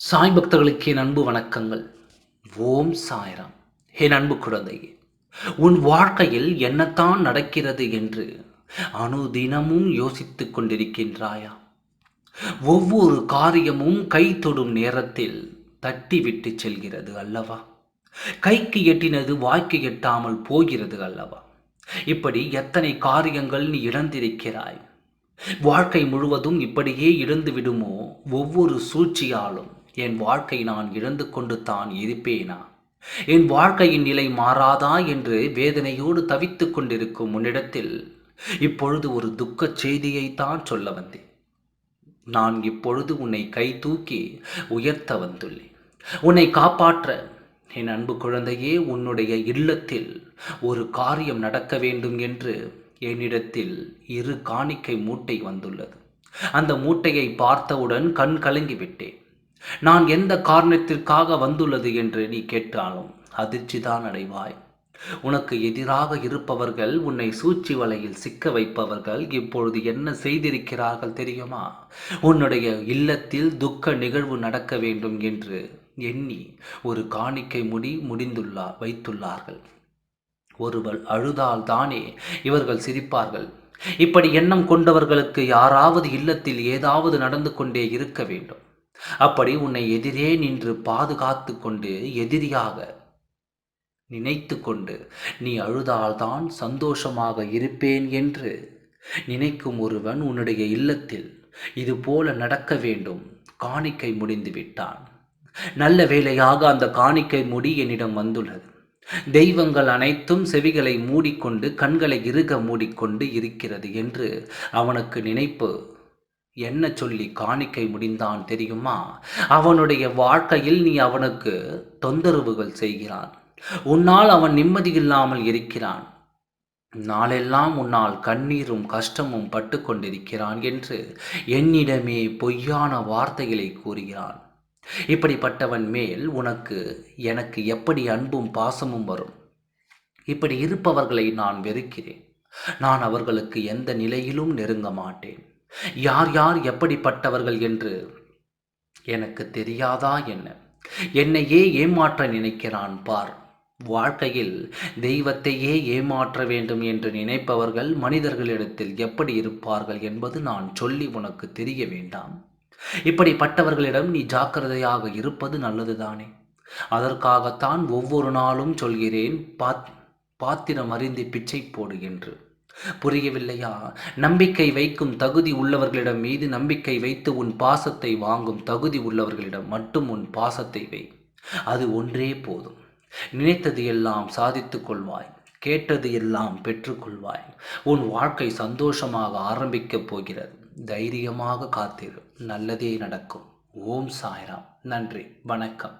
சாய் பக்தர்களுக்கு என் அன்பு வணக்கங்கள். ஓம் சாய்ராம். என் அன்பு குழந்தையே உன் வாழ்க்கையில் என்னத்தான் நடக்கிறது என்று அனுதினமும் யோசித்துக் கொண்டிருக்கின்றாயா? ஒவ்வொரு காரியமும் கை தொடும் நேரத்தில் தட்டிவிட்டு செல்கிறது அல்லவா? கைக்கு எட்டினது வாய்க்கு எட்டாமல் போகிறது அல்லவா? இப்படி எத்தனை காரியங்கள் நீ இழந்திருக்கிறாய்? வாழ்க்கை முழுவதும் இப்படியே இழந்து விடுமோ ஒவ்வொரு சூழ்ச்சியாலும் என் வாழ்க்கை நான் இழந்து கொண்டு தான் இருப்பேனா? என் வாழ்க்கையின் நிலை மாறாதா என்று வேதனையோடு தவித்து கொண்டிருக்கும் உன்னிடத்தில் இப்பொழுது ஒரு துக்கச் செய்தியைத்தான் சொல்ல வந்தேன். நான் இப்பொழுது உன்னை கை தூக்கி உயர்த்த வந்துள்ளேன். உன்னை காப்பாற்ற என் அன்பு குழந்தையே உன்னுடைய இல்லத்தில் ஒரு காரியம் நடக்க வேண்டும் என்று என்னிடத்தில் இரு காணிக்கை மூட்டை வந்துள்ளது. அந்த மூட்டையை பார்த்தவுடன் கண் கலங்கிவிட்டேன் நான் எந்த காரணத்திற்காக வந்துள்ளது என்று நீ கேட்டாலும் அதிர்ச்சிதான் அடைவாய். உனக்கு எதிராக இருப்பவர்கள் உன்னை சூழ்ச்சி வலையில் சிக்க வைப்பவர்கள் இப்பொழுது என்ன செய்திருக்கிறார்கள் தெரியுமா? உன்னுடைய இல்லத்தில் துக்க நிகழ்வு நடக்க வேண்டும் என்று எண்ணி ஒரு காணிக்கை முடி முடிந்துள்ளார் வைத்துள்ளார்கள். ஒருவள் அழுதால் தானே இவர்கள் சிரிப்பார்கள். இப்படி எண்ணம் கொண்டவர்களுக்கு யாராவது இல்லத்தில் ஏதாவது நடந்து கொண்டே இருக்க வேண்டும். அப்படி உன்னை எதிரே நின்று பாதுகாத்து கொண்டு எதிரியாக நினைத்து கொண்டு நீ அழுதால்தான் சந்தோஷமாக இருப்பேன் என்று நினைக்கும் ஒருவன் உன்னுடைய இல்லத்தில் இது போல நடக்க வேண்டும். காணிக்கை முடிந்து விட்டான். நல்ல வேலையாக அந்த காணிக்கை முடி என்னிடம் வந்துள்ளது. தெய்வங்கள் அனைத்தும் செவிகளை மூடிக்கொண்டு கண்களை இறுக மூடிக்கொண்டு இருக்கிறது என்று அவனுக்கு நினைப்பு என்ன சொல்லி காணிக்கை முடிந்தான் தெரியுமா? அவனுடைய வாழ்க்கையில் நீ அவனுக்கு தொந்தரவுகள் செய்கிறான். உன்னால் அவன் நிம்மதியில்லாமல் இருக்கிறான். நாளெல்லாம் உன்னால் கண்ணீரும் கஷ்டமும் பட்டு கொண்டிருக்கிறான் என்று என்னிடமே பொய்யான வார்த்தைகளை கூறுகிறான். இப்படிப்பட்டவன் மேல் உனக்கு எனக்கு எப்படி அன்பும் பாசமும் வரும்? இப்படி இருப்பவர்களை நான் வெறுக்கிறேன். நான் அவர்களுக்கு எந்த நிலையிலும் நெருங்க மாட்டேன். யார் யார் எப்படிப்பட்டவர்கள் என்று எனக்கு தெரியாதா என்ன? என்னையே ஏமாற்ற நினைக்கிறான் பார். வாழ்க்கையில் தெய்வத்தையே ஏமாற்ற வேண்டும் என்று நினைப்பவர்கள் மனிதர்களிடத்தில் எப்படி இருப்பார்கள் என்பது நான் சொல்லி உனக்கு தெரிய வேண்டாம். இப்படிப்பட்டவர்களிடம் நீ ஜாக்கிரதையாக இருப்பது நல்லதுதானே? அதற்காகத்தான் ஒவ்வொரு நாளும் சொல்கிறேன் பாத் பாத்திரம் அறிந்து பிச்சை போடு என்று. புரியவில்லையா? நம்பிக்கை வைக்கும் தகுதி உள்ளவர்களிடம் மீது நம்பிக்கை வைத்து உன் பாசத்தை வாங்கும் தகுதி உள்ளவர்களிடம் மட்டும் உன் பாசத்தை வை. அது ஒன்றே போதும். நினைத்தது எல்லாம் சாதித்து கொள்வாய். கேட்டது எல்லாம் பெற்றுக்கொள்வாய் உன் வாழ்க்கை சந்தோஷமாக ஆரம்பிக்கப் போகிறது. தைரியமாக காத்திரு. நல்லதே நடக்கும். ஓம் சாய்ராம். நன்றி. வணக்கம்.